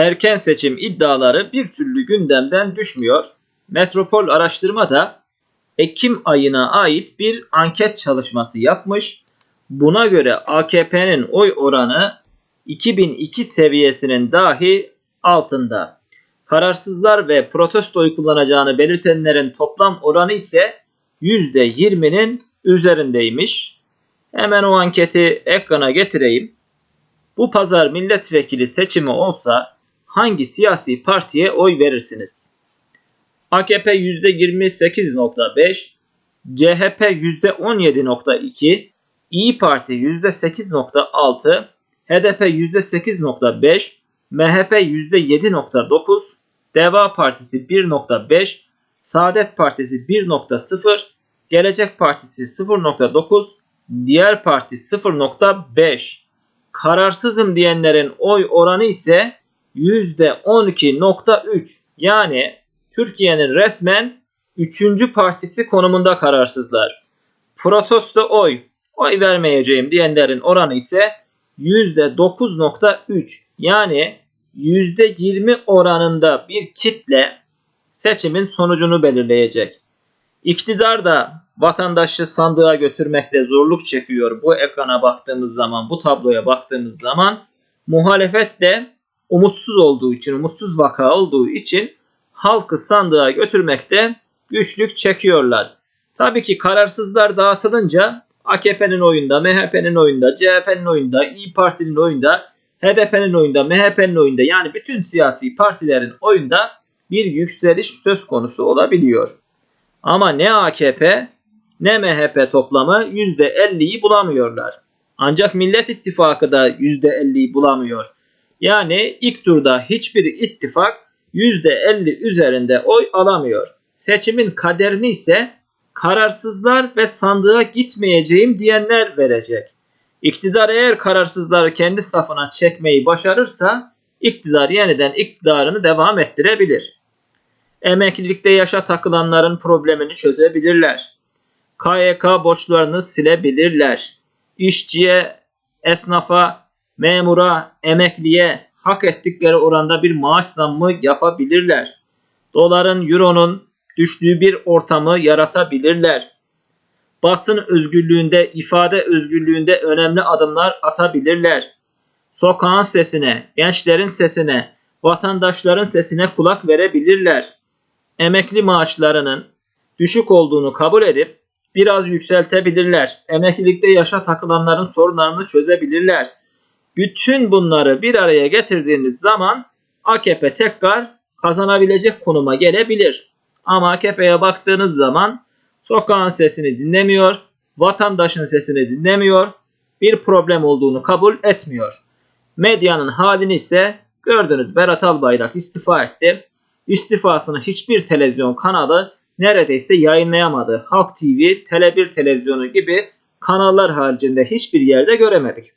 erken seçim iddiaları bir türlü gündemden düşmüyor. Metropol Araştırma da Ekim ayına ait bir anket çalışması yapmış. Buna göre AKP'nin oy oranı 2002 seviyesinin dahi altında. Kararsızlar ve protesto oy kullanacağını belirtenlerin toplam oranı ise %20'nin üzerindeymiş. Hemen o anketi ekrana getireyim. Bu pazar milletvekili seçimi olsa hangi siyasi partiye oy verirsiniz? AKP %28.5, CHP %17.2, İyi Parti %8.6, HDP %8.5, MHP %7.9, Deva Partisi 1.5, Saadet Partisi 1.0, Gelecek Partisi 0.9, diğer parti 0.5. Kararsızım diyenlerin oy oranı ise %12.3. Yani Türkiye'nin resmen 3. partisi konumunda kararsızlar. Protesto oy, oy vermeyeceğim diyenlerin oranı ise %9.3. Yani %20 oranında bir kitle seçimin sonucunu belirleyecek. İktidar da vatandaşı sandığa götürmekte zorluk çekiyor. Bu ekrana baktığımız zaman, bu tabloya baktığımız zaman muhalefet de umutsuz olduğu için, umutsuz vaka olduğu için halkı sandığa götürmekte güçlük çekiyorlar. Tabii ki kararsızlar dağıtılınca AKP'nin oyunda, MHP'nin oyunda, CHP'nin oyunda, İyi Parti'nin oyunda, HDP'nin oyunda, MHP'nin oyunda yani bütün siyasi partilerin oyunda bir yükseliş söz konusu olabiliyor. Ama ne AKP ne MHP toplamı %50'yi bulamıyorlar. Ancak Millet İttifakı da %50'yi bulamıyor. Yani ilk turda hiçbir ittifak %50 üzerinde oy alamıyor. Seçimin kaderini ise kararsızlar ve sandığa gitmeyeceğim diyenler verecek. İktidar eğer kararsızları kendi safına çekmeyi başarırsa iktidar yeniden iktidarını devam ettirebilir. Emeklilikte yaşa takılanların problemini çözebilirler. KYK borçlarını silebilirler. İşçiye, esnafa, memura, emekliye hak ettikleri oranda bir maaş zammı yapabilirler. Doların, euronun düştüğü bir ortamı yaratabilirler. Basın özgürlüğünde, ifade özgürlüğünde önemli adımlar atabilirler. Sokağın sesine, gençlerin sesine, vatandaşların sesine kulak verebilirler. Emekli maaşlarının düşük olduğunu kabul edip biraz yükseltebilirler. Emeklilikte yaşa takılanların sorunlarını çözebilirler. Bütün bunları bir araya getirdiğiniz zaman AKP tekrar kazanabilecek konuma gelebilir. Ama AKP'ye baktığınız zaman sokağın sesini dinlemiyor, vatandaşın sesini dinlemiyor, bir problem olduğunu kabul etmiyor. Medyanın halini ise gördünüz Berat Albayrak istifa etti. İstifasını hiçbir televizyon kanalı neredeyse yayınlayamadı. Halk TV, Tele1 televizyonu gibi kanallar haricinde hiçbir yerde göremedik.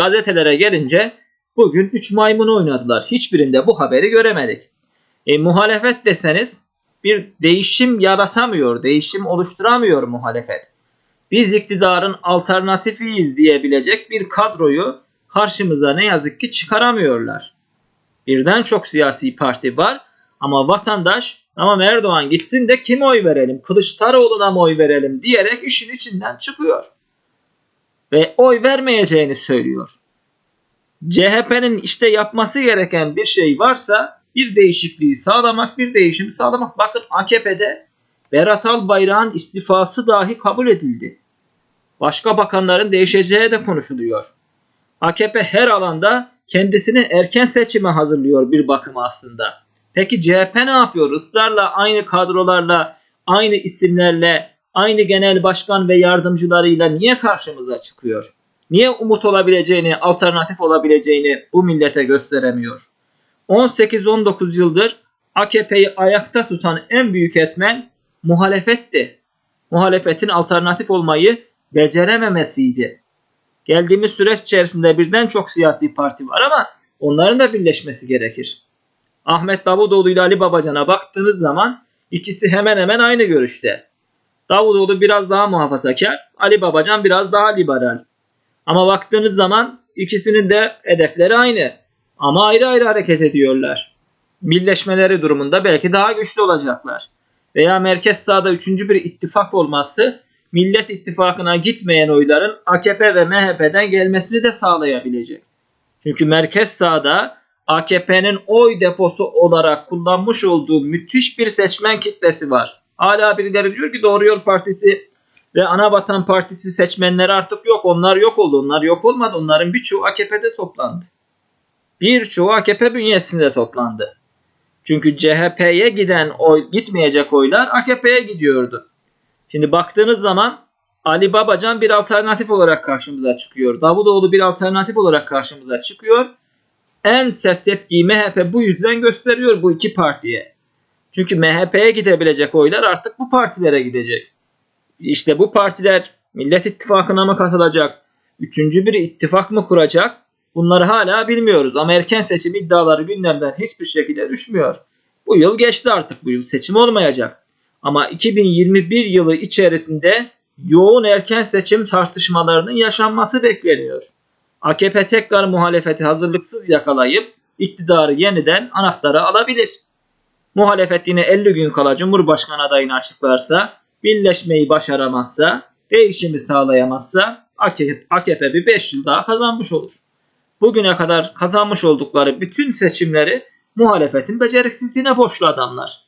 Gazetelere gelince bugün 3 maymun oynadılar. Hiçbirinde bu haberi göremedik. E, muhalefet deseniz bir değişim yaratamıyor, değişim oluşturamıyor muhalefet. Biz iktidarın alternatifiyiz diyebilecek bir kadroyu karşımıza ne yazık ki çıkaramıyorlar. Birden çok siyasi parti var ama vatandaş ama Erdoğan gitsin de kime oy verelim? Kılıçdaroğlu'na mı oy verelim diyerek işin içinden çıkıyor. Ve oy vermeyeceğini söylüyor. CHP'nin işte yapması gereken bir şey varsa bir değişikliği sağlamak, bir değişimi sağlamak. Bakın AKP'de Berat Albayrak'ın istifası dahi kabul edildi. Başka bakanların değişeceği de konuşuluyor. AKP her alanda kendisini erken seçime hazırlıyor bir bakım aslında. Peki CHP ne yapıyor? Israrla aynı kadrolarla, aynı isimlerle, aynı genel başkan ve yardımcılarıyla niye karşımıza çıkıyor? Niye umut olabileceğini, alternatif olabileceğini bu millete gösteremiyor? 18-19 yıldır AKP'yi ayakta tutan en büyük etmen muhalefetti. Muhalefetin alternatif olmayı becerememesiydi. Geldiğimiz süreç içerisinde birden çok siyasi parti var ama onların da birleşmesi gerekir. Ahmet Davutoğlu ile Ali Babacan'a baktığınız zaman ikisi hemen hemen aynı görüşte. Davutoğlu biraz daha muhafazakar, Ali Babacan biraz daha liberal. Ama baktığınız zaman ikisinin de hedefleri aynı. Ama ayrı ayrı hareket ediyorlar. Birleşmeleri durumunda belki daha güçlü olacaklar. Veya merkez sağda üçüncü bir ittifak olması Millet İttifakı'na gitmeyen oyların AKP ve MHP'den gelmesini de sağlayabilecek. Çünkü merkez sağda AKP'nin oy deposu olarak kullanmış olduğu müthiş bir seçmen kitlesi var. Hala birileri diyor ki Doğru Yol Partisi ve Anavatan Partisi seçmenleri artık yok. Onlar yok oldu. Onlar yok olmadı. Onların birçoğu AKP'de toplandı. Birçoğu AKP bünyesinde toplandı. Çünkü CHP'ye giden oy, gitmeyecek oylar AKP'ye gidiyordu. Şimdi baktığınız zaman Ali Babacan bir alternatif olarak karşımıza çıkıyor. Davutoğlu bir alternatif olarak karşımıza çıkıyor. En sert tepkiyi MHP bu yüzden gösteriyor bu iki partiye. Çünkü MHP'ye gidebilecek oylar artık bu partilere gidecek. İşte bu partiler Millet İttifakı'na mı katılacak? Üçüncü bir ittifak mı kuracak? Bunları hala bilmiyoruz ama erken seçim iddiaları gündemden hiçbir şekilde düşmüyor. Bu yıl geçti artık bu yıl seçim olmayacak. Ama 2021 yılı içerisinde yoğun erken seçim tartışmalarının yaşanması bekleniyor. AKP tekrar muhalefeti hazırlıksız yakalayıp iktidarı yeniden anahtara alabilir. Muhalefet yine 50 gün kala Cumhurbaşkanı adayını açıklarsa, birleşmeyi başaramazsa, değişimi sağlayamazsa AKP, AKP bir 5 yıl daha kazanmış olur. Bugüne kadar kazanmış oldukları bütün seçimleri muhalefetin beceriksizliğine borçlu adamlar.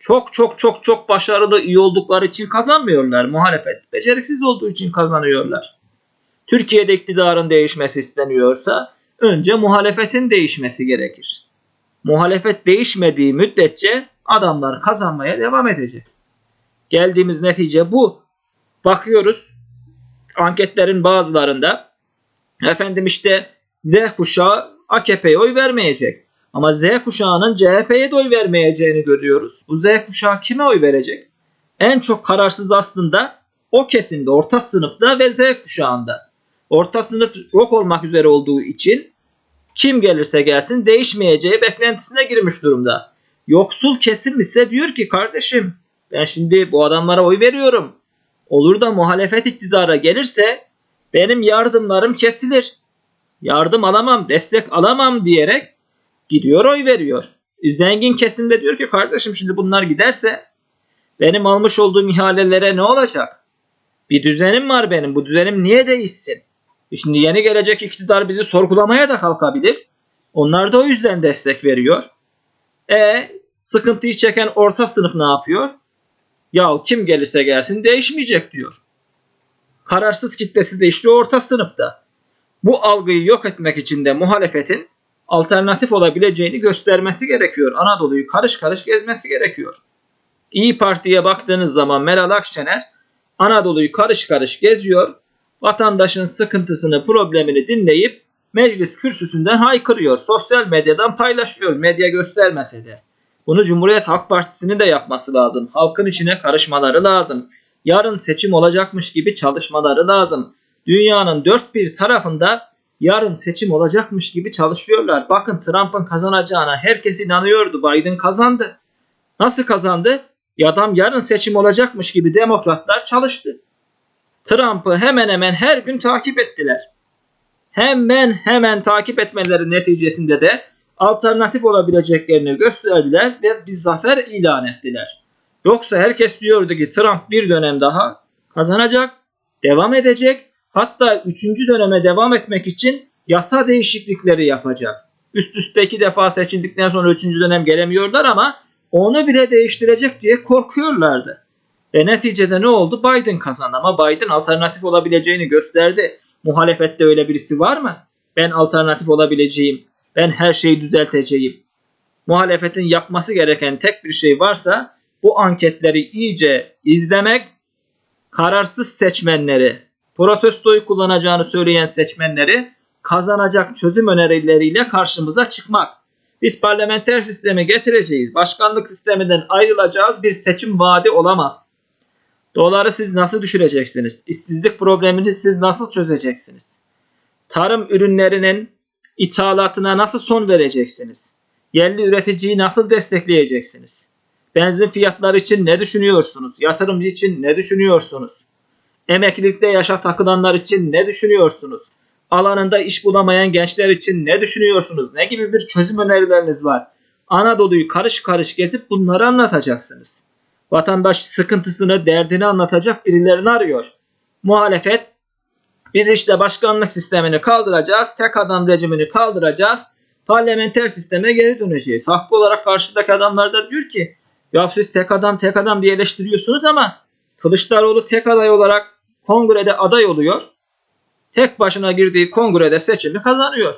Çok çok çok çok başarılı iyi oldukları için kazanmıyorlar muhalefet. Beceriksiz olduğu için kazanıyorlar. Türkiye'de iktidarın değişmesi isteniyorsa önce muhalefetin değişmesi gerekir. Muhalefet değişmediği müddetçe adamlar kazanmaya devam edecek. Geldiğimiz netice bu. Bakıyoruz anketlerin bazılarında efendim işte Z kuşağı AKP'ye oy vermeyecek. Ama Z kuşağının CHP'ye de oy vermeyeceğini görüyoruz. Bu Z kuşağı kime oy verecek? En çok kararsız aslında o kesimde, orta sınıfta ve Z kuşağında. Orta sınıf yok olmak üzere olduğu için kim gelirse gelsin değişmeyeceği beklentisine girmiş durumda. Yoksul kesim ise diyor ki kardeşim ben şimdi bu adamlara oy veriyorum. Olur da muhalefet iktidara gelirse benim yardımlarım kesilir. Yardım alamam, destek alamam diyerek gidiyor oy veriyor. Zengin kesimde diyor ki kardeşim şimdi bunlar giderse benim almış olduğum ihalelere ne olacak? Bir düzenim var benim. Bu düzenim niye değişsin? Şimdi yeni gelecek iktidar bizi sorgulamaya da kalkabilir. Onlar da o yüzden destek veriyor. E sıkıntıyı çeken orta sınıf ne yapıyor? Ya kim gelirse gelsin değişmeyecek diyor. Kararsız kitlesi de işte orta sınıfta. Bu algıyı yok etmek için de muhalefetin alternatif olabileceğini göstermesi gerekiyor. Anadolu'yu karış karış gezmesi gerekiyor. İyi Parti'ye baktığınız zaman Meral Akşener Anadolu'yu karış karış geziyor. Vatandaşın sıkıntısını, problemini dinleyip meclis kürsüsünden haykırıyor. Sosyal medyadan paylaşıyor medya göstermese de. Bunu Cumhuriyet Halk Partisi'nin de yapması lazım. Halkın içine karışmaları lazım. Yarın seçim olacakmış gibi çalışmaları lazım. Dünyanın dört bir tarafında yarın seçim olacakmış gibi çalışıyorlar. Bakın Trump'ın kazanacağına herkes inanıyordu. Biden kazandı. Nasıl kazandı? Adam yarın seçim olacakmış gibi demokratlar çalıştı. Trump'ı hemen hemen her gün takip ettiler. Hemen hemen takip etmeleri neticesinde de alternatif olabileceklerini gösterdiler ve bir zafer ilan ettiler. Yoksa herkes diyordu ki Trump bir dönem daha kazanacak, devam edecek Hatta üçüncü döneme devam etmek için yasa değişiklikleri yapacak. Üst üste iki defa seçildikten sonra üçüncü dönem gelemiyorlar ama onu bile değiştirecek diye korkuyorlardı. Ve neticede ne oldu? Biden kazandı ama Biden alternatif olabileceğini gösterdi. Muhalefette öyle birisi var mı? Ben alternatif olabileceğim. Ben her şeyi düzelteceğim. Muhalefetin yapması gereken tek bir şey varsa bu anketleri iyice izlemek, kararsız seçmenleri protestoyu kullanacağını söyleyen seçmenleri kazanacak çözüm önerileriyle karşımıza çıkmak. Biz parlamenter sistemi getireceğiz. Başkanlık sisteminden ayrılacağız. Bir seçim vaadi olamaz. Doları siz nasıl düşüreceksiniz? İşsizlik problemini siz nasıl çözeceksiniz? Tarım ürünlerinin ithalatına nasıl son vereceksiniz? Yerli üreticiyi nasıl destekleyeceksiniz? Benzin fiyatları için ne düşünüyorsunuz? Yatırımcı için ne düşünüyorsunuz? Emeklilikte yaşa takılanlar için ne düşünüyorsunuz? alanında iş bulamayan gençler için ne düşünüyorsunuz? Ne gibi bir çözüm önerileriniz var? Anadolu'yu karış karış gezip bunları anlatacaksınız. Vatandaş sıkıntısını, derdini anlatacak birilerini arıyor. Muhalefet biz işte başkanlık sistemini kaldıracağız, tek adam rejimini kaldıracağız, parlamenter sisteme geri döneceğiz. Haklı olarak karşıdaki adamlar da diyor ki ya siz tek adam tek adam diye eleştiriyorsunuz ama Kılıçdaroğlu tek aday olarak kongrede aday oluyor. Tek başına girdiği kongrede seçimi kazanıyor.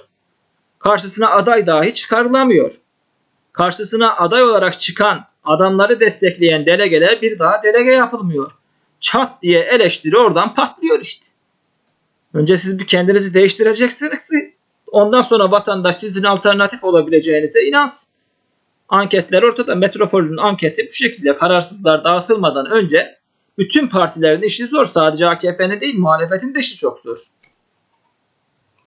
Karşısına aday dahi çıkarılamıyor. Karşısına aday olarak çıkan adamları destekleyen delegeler bir daha delege yapılmıyor. Çat diye eleştiri oradan patlıyor işte. Önce siz bir kendinizi değiştireceksiniz. Ondan sonra vatandaş sizin alternatif olabileceğinize inansın. Anketler ortada. Metropol'ün anketi bu şekilde kararsızlar dağıtılmadan önce bütün partilerin işi zor. Sadece AKP'nin değil muhalefetin de işi çok zor.